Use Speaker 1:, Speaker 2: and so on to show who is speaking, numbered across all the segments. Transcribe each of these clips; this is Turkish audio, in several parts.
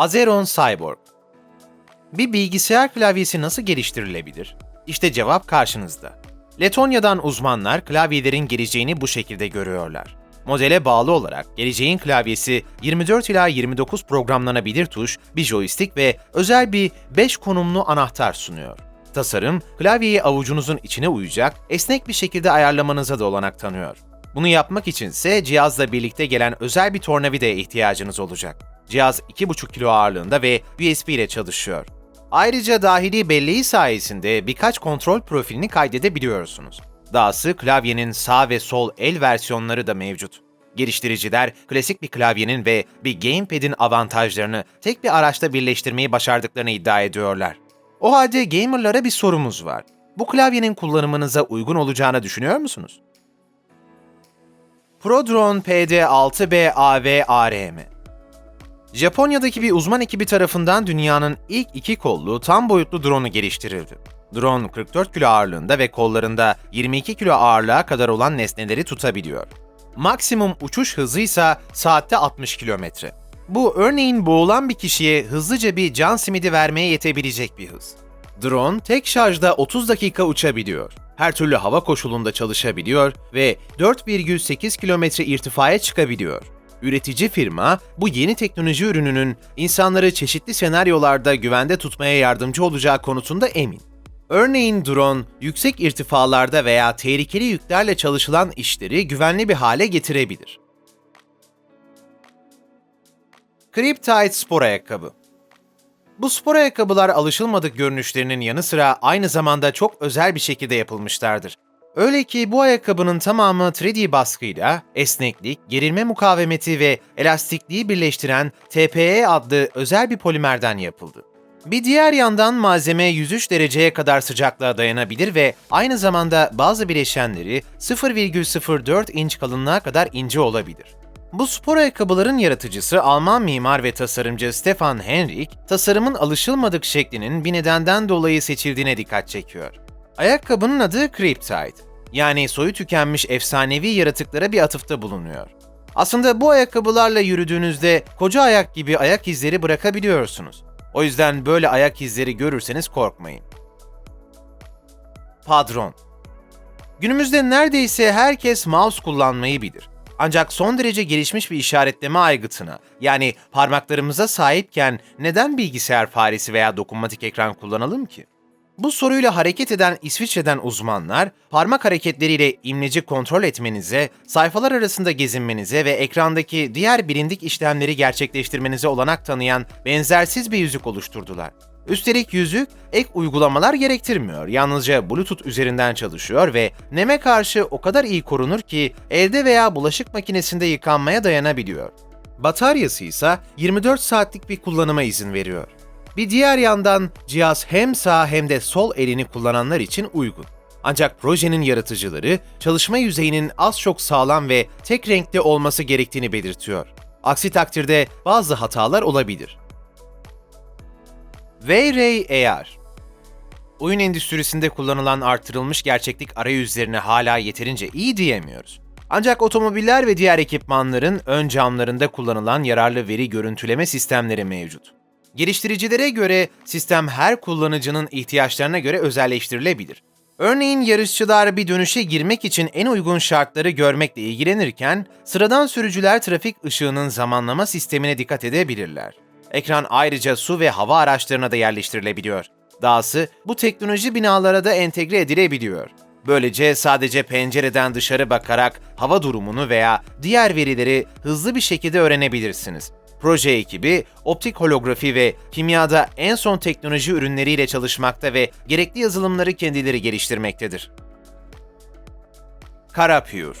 Speaker 1: Azeron Cyborg Bir bilgisayar klavyesi nasıl geliştirilebilir? İşte cevap karşınızda. Letonya'dan uzmanlar klavyelerin geleceğini bu şekilde görüyorlar. Modele bağlı olarak geleceğin klavyesi 24 ila 29 programlanabilir tuş, bir joystick ve özel bir 5 konumlu anahtar sunuyor. Tasarım, klavyeyi avucunuzun içine uyacak, esnek bir şekilde ayarlamanıza da olanak tanıyor. Bunu yapmak içinse cihazla birlikte gelen özel bir tornavidaya ihtiyacınız olacak. Cihaz 2,5 kilo ağırlığında ve USB ile çalışıyor. Ayrıca dahili belleği sayesinde birkaç kontrol profilini kaydedebiliyorsunuz. Dahası klavyenin sağ ve sol el versiyonları da mevcut. Geliştiriciler klasik bir klavyenin ve bir gamepad'in avantajlarını tek bir araçta birleştirmeyi başardıklarını iddia ediyorlar. O halde gamerlara bir sorumuz var. Bu klavyenin kullanımınıza uygun olacağını düşünüyor musunuz? Prodrone PD6B AV ARM Japonya'daki bir uzman ekibi tarafından dünyanın ilk iki kollu tam boyutlu drone'u geliştirildi. Drone 44 kilo ağırlığında ve kollarında 22 kilo ağırlığa kadar olan nesneleri tutabiliyor. Maksimum uçuş hızı ise saatte 60 kilometre. Bu örneğin boğulan bir kişiye hızlıca bir can simidi vermeye yetebilecek bir hız. Drone tek şarjda 30 dakika uçabiliyor. Her türlü hava koşulunda çalışabiliyor ve 4,8 kilometre irtifaya çıkabiliyor. Üretici firma bu yeni teknoloji ürününün insanları çeşitli senaryolarda güvende tutmaya yardımcı olacağı konusunda emin. Örneğin drone, yüksek irtifalarda veya tehlikeli yüklerle çalışılan işleri güvenli bir hale getirebilir. Cryptide spor ayakkabı Bu spor ayakkabılar alışılmadık görünüşlerinin yanı sıra aynı zamanda çok özel bir şekilde yapılmışlardır. Öyle ki bu ayakkabının tamamı 3D baskıyla esneklik, gerilme mukavemeti ve elastikliği birleştiren TPE adlı özel bir polimerden yapıldı. Bir diğer yandan malzeme 103 dereceye kadar sıcaklığa dayanabilir ve aynı zamanda bazı bileşenleri 0,04 inç kalınlığa kadar ince olabilir. Bu spor ayakkabıların yaratıcısı Alman mimar ve tasarımcı Stefan Henrik, tasarımın alışılmadık şeklinin bir nedenden dolayı seçildiğine dikkat çekiyor. Ayakkabının adı Cryptide, yani soyu tükenmiş efsanevi yaratıklara bir atıfta bulunuyor. Aslında bu ayakkabılarla yürüdüğünüzde koca ayak gibi ayak izleri bırakabiliyorsunuz. O yüzden böyle ayak izleri görürseniz korkmayın. Padron Günümüzde neredeyse herkes mouse kullanmayı bilir. Ancak son derece gelişmiş bir işaretleme aygıtına, yani parmaklarımıza sahipken neden bilgisayar faresi veya dokunmatik ekran kullanalım ki? Bu soruyla hareket eden İsviçre'den uzmanlar, parmak hareketleriyle imleci kontrol etmenize, sayfalar arasında gezinmenize ve ekrandaki diğer bilindik işlemleri gerçekleştirmenize olanak tanıyan benzersiz bir yüzük oluşturdular. Üstelik yüzük ek uygulamalar gerektirmiyor. Yalnızca Bluetooth üzerinden çalışıyor ve neme karşı o kadar iyi korunur ki elde veya bulaşık makinesinde yıkanmaya dayanabiliyor. Bataryası ise 24 saatlik bir kullanıma izin veriyor. Bir diğer yandan cihaz hem sağ hem de sol elini kullananlar için uygun. Ancak projenin yaratıcıları çalışma yüzeyinin az çok sağlam ve tek renkli olması gerektiğini belirtiyor. Aksi takdirde bazı hatalar olabilir. V-Ray AR Oyun endüstrisinde kullanılan artırılmış gerçeklik arayüzlerine hala yeterince iyi diyemiyoruz. Ancak otomobiller ve diğer ekipmanların ön camlarında kullanılan yararlı veri görüntüleme sistemleri mevcut. Geliştiricilere göre sistem her kullanıcının ihtiyaçlarına göre özelleştirilebilir. Örneğin yarışçılar bir dönüşe girmek için en uygun şartları görmekle ilgilenirken, sıradan sürücüler trafik ışığının zamanlama sistemine dikkat edebilirler. Ekran ayrıca su ve hava araçlarına da yerleştirilebiliyor. Dahası bu teknoloji binalara da entegre edilebiliyor. Böylece sadece pencereden dışarı bakarak hava durumunu veya diğer verileri hızlı bir şekilde öğrenebilirsiniz. Proje ekibi optik holografi ve kimyada en son teknoloji ürünleriyle çalışmakta ve gerekli yazılımları kendileri geliştirmektedir. Karapure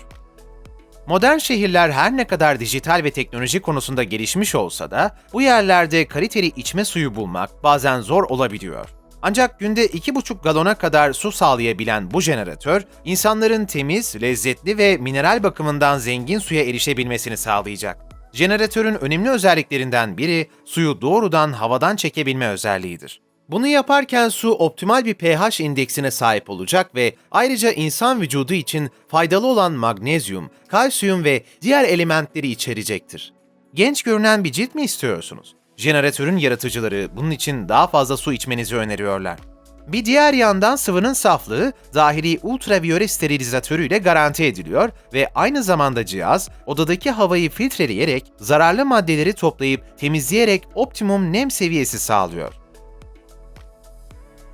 Speaker 1: Modern şehirler her ne kadar dijital ve teknoloji konusunda gelişmiş olsa da bu yerlerde kaliteli içme suyu bulmak bazen zor olabiliyor. Ancak günde 2,5 galona kadar su sağlayabilen bu jeneratör, insanların temiz, lezzetli ve mineral bakımından zengin suya erişebilmesini sağlayacak. Jeneratörün önemli özelliklerinden biri suyu doğrudan havadan çekebilme özelliğidir. Bunu yaparken su optimal bir pH indeksine sahip olacak ve ayrıca insan vücudu için faydalı olan magnezyum, kalsiyum ve diğer elementleri içerecektir. Genç görünen bir cilt mi istiyorsunuz? Jeneratörün yaratıcıları bunun için daha fazla su içmenizi öneriyorlar. Bir diğer yandan sıvının saflığı dahili ultraviyole sterilizatörüyle garanti ediliyor ve aynı zamanda cihaz odadaki havayı filtreleyerek zararlı maddeleri toplayıp temizleyerek optimum nem seviyesi sağlıyor.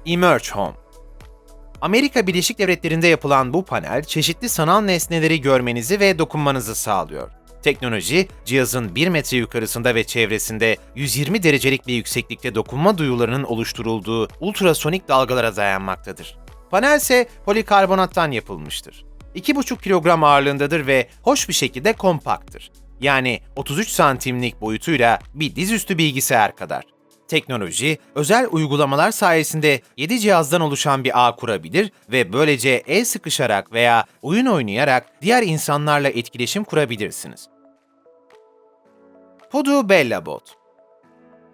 Speaker 1: Emerge Home Amerika Birleşik Devletleri'nde yapılan bu panel çeşitli sanal nesneleri görmenizi ve dokunmanızı sağlıyor. Teknoloji, cihazın 1 metre yukarısında ve çevresinde 120 derecelik bir yükseklikte dokunma duyularının oluşturulduğu ultrasonik dalgalara dayanmaktadır. Panel ise polikarbonattan yapılmıştır. 2,5 kilogram ağırlığındadır ve hoş bir şekilde kompakttır. Yani 33 santimlik boyutuyla bir dizüstü bilgisayar kadar. Teknoloji, özel uygulamalar sayesinde 7 cihazdan oluşan bir ağ kurabilir ve böylece el sıkışarak veya oyun oynayarak diğer insanlarla etkileşim kurabilirsiniz. Pudu Bella Bot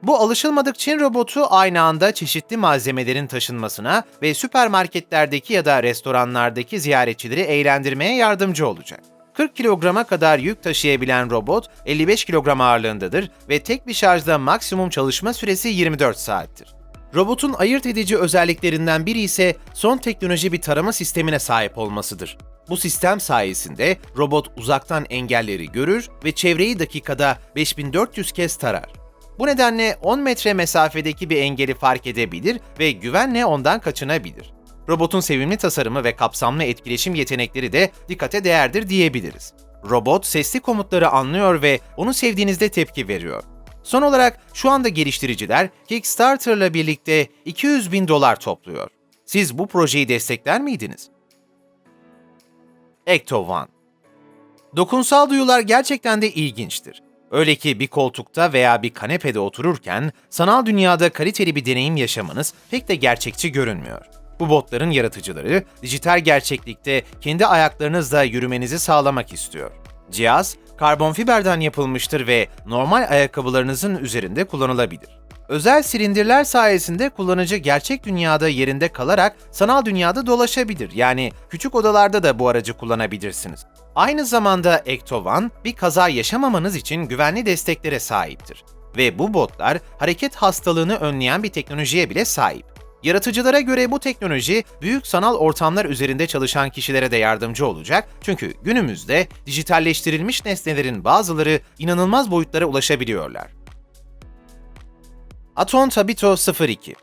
Speaker 1: bu alışılmadık Çin robotu aynı anda çeşitli malzemelerin taşınmasına ve süpermarketlerdeki ya da restoranlardaki ziyaretçileri eğlendirmeye yardımcı olacak. 40 kilograma kadar yük taşıyabilen robot 55 kilogram ağırlığındadır ve tek bir şarjda maksimum çalışma süresi 24 saattir. Robotun ayırt edici özelliklerinden biri ise son teknoloji bir tarama sistemine sahip olmasıdır. Bu sistem sayesinde robot uzaktan engelleri görür ve çevreyi dakikada 5400 kez tarar. Bu nedenle 10 metre mesafedeki bir engeli fark edebilir ve güvenle ondan kaçınabilir. Robotun sevimli tasarımı ve kapsamlı etkileşim yetenekleri de dikkate değerdir diyebiliriz. Robot sesli komutları anlıyor ve onu sevdiğinizde tepki veriyor. Son olarak şu anda geliştiriciler Kickstarter'la birlikte 200 bin dolar topluyor. Siz bu projeyi destekler miydiniz? Ecto One Dokunsal duyular gerçekten de ilginçtir. Öyle ki bir koltukta veya bir kanepede otururken sanal dünyada kaliteli bir deneyim yaşamanız pek de gerçekçi görünmüyor. Bu botların yaratıcıları dijital gerçeklikte kendi ayaklarınızla yürümenizi sağlamak istiyor. Cihaz karbon fiberden yapılmıştır ve normal ayakkabılarınızın üzerinde kullanılabilir. Özel silindirler sayesinde kullanıcı gerçek dünyada yerinde kalarak sanal dünyada dolaşabilir. Yani küçük odalarda da bu aracı kullanabilirsiniz. Aynı zamanda Ecto One bir kaza yaşamamanız için güvenli desteklere sahiptir. Ve bu botlar hareket hastalığını önleyen bir teknolojiye bile sahip. Yaratıcılara göre bu teknoloji büyük sanal ortamlar üzerinde çalışan kişilere de yardımcı olacak çünkü günümüzde dijitalleştirilmiş nesnelerin bazıları inanılmaz boyutlara ulaşabiliyorlar. Aton Tabito 02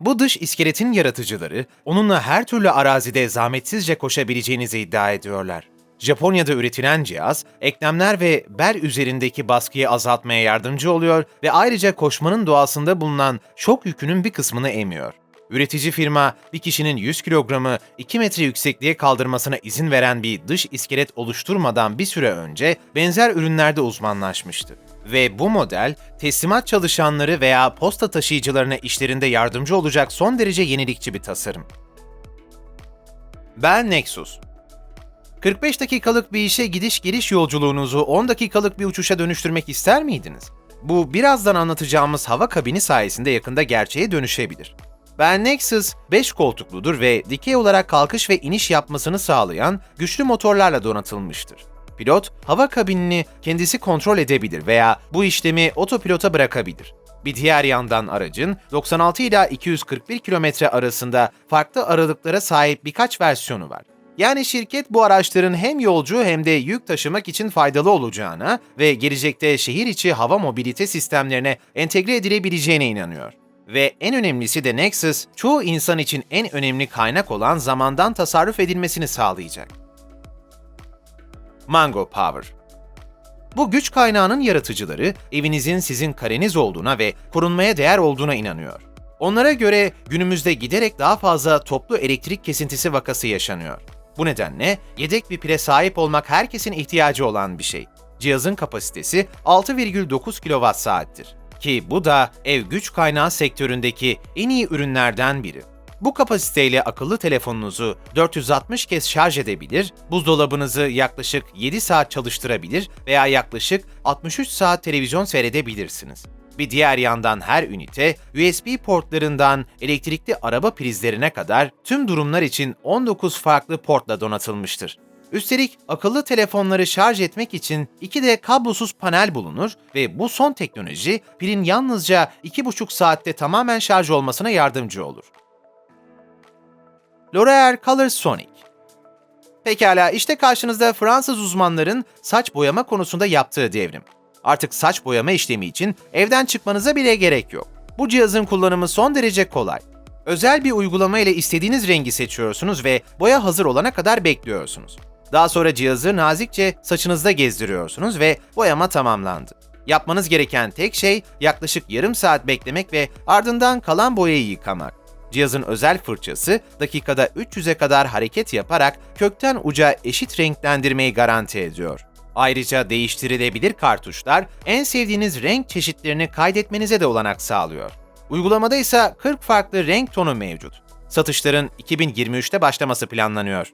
Speaker 1: Bu dış iskeletin yaratıcıları, onunla her türlü arazide zahmetsizce koşabileceğinizi iddia ediyorlar. Japonya'da üretilen cihaz, eklemler ve bel üzerindeki baskıyı azaltmaya yardımcı oluyor ve ayrıca koşmanın doğasında bulunan şok yükünün bir kısmını emiyor. Üretici firma, bir kişinin 100 kilogramı 2 metre yüksekliğe kaldırmasına izin veren bir dış iskelet oluşturmadan bir süre önce benzer ürünlerde uzmanlaşmıştı. Ve bu model, teslimat çalışanları veya posta taşıyıcılarına işlerinde yardımcı olacak son derece yenilikçi bir tasarım. Ben Nexus 45 dakikalık bir işe gidiş geliş yolculuğunuzu 10 dakikalık bir uçuşa dönüştürmek ister miydiniz? Bu birazdan anlatacağımız hava kabini sayesinde yakında gerçeğe dönüşebilir. Ben Nexus 5 koltukludur ve dikey olarak kalkış ve iniş yapmasını sağlayan güçlü motorlarla donatılmıştır. Pilot, hava kabinini kendisi kontrol edebilir veya bu işlemi otopilota bırakabilir. Bir diğer yandan aracın 96 ila 241 km arasında farklı aralıklara sahip birkaç versiyonu var. Yani şirket bu araçların hem yolcu hem de yük taşımak için faydalı olacağına ve gelecekte şehir içi hava mobilite sistemlerine entegre edilebileceğine inanıyor. Ve en önemlisi de Nexus, çoğu insan için en önemli kaynak olan zamandan tasarruf edilmesini sağlayacak. Mango Power bu güç kaynağının yaratıcıları evinizin sizin kareniz olduğuna ve korunmaya değer olduğuna inanıyor. Onlara göre günümüzde giderek daha fazla toplu elektrik kesintisi vakası yaşanıyor. Bu nedenle yedek bir pile sahip olmak herkesin ihtiyacı olan bir şey. Cihazın kapasitesi 6,9 kWh'tir ki bu da ev güç kaynağı sektöründeki en iyi ürünlerden biri. Bu kapasiteyle akıllı telefonunuzu 460 kez şarj edebilir, buzdolabınızı yaklaşık 7 saat çalıştırabilir veya yaklaşık 63 saat televizyon seyredebilirsiniz. Bir diğer yandan her ünite USB portlarından elektrikli araba prizlerine kadar tüm durumlar için 19 farklı portla donatılmıştır. Üstelik akıllı telefonları şarj etmek için iki de kablosuz panel bulunur ve bu son teknoloji pilin yalnızca 2,5 saatte tamamen şarj olmasına yardımcı olur. L'Oreal Color Sonic Pekala, işte karşınızda Fransız uzmanların saç boyama konusunda yaptığı devrim. Artık saç boyama işlemi için evden çıkmanıza bile gerek yok. Bu cihazın kullanımı son derece kolay. Özel bir uygulama ile istediğiniz rengi seçiyorsunuz ve boya hazır olana kadar bekliyorsunuz. Daha sonra cihazı nazikçe saçınızda gezdiriyorsunuz ve boyama tamamlandı. Yapmanız gereken tek şey yaklaşık yarım saat beklemek ve ardından kalan boyayı yıkamak. Cihazın özel fırçası dakikada 300'e kadar hareket yaparak kökten uca eşit renklendirmeyi garanti ediyor. Ayrıca değiştirilebilir kartuşlar en sevdiğiniz renk çeşitlerini kaydetmenize de olanak sağlıyor. Uygulamada ise 40 farklı renk tonu mevcut. Satışların 2023'te başlaması planlanıyor.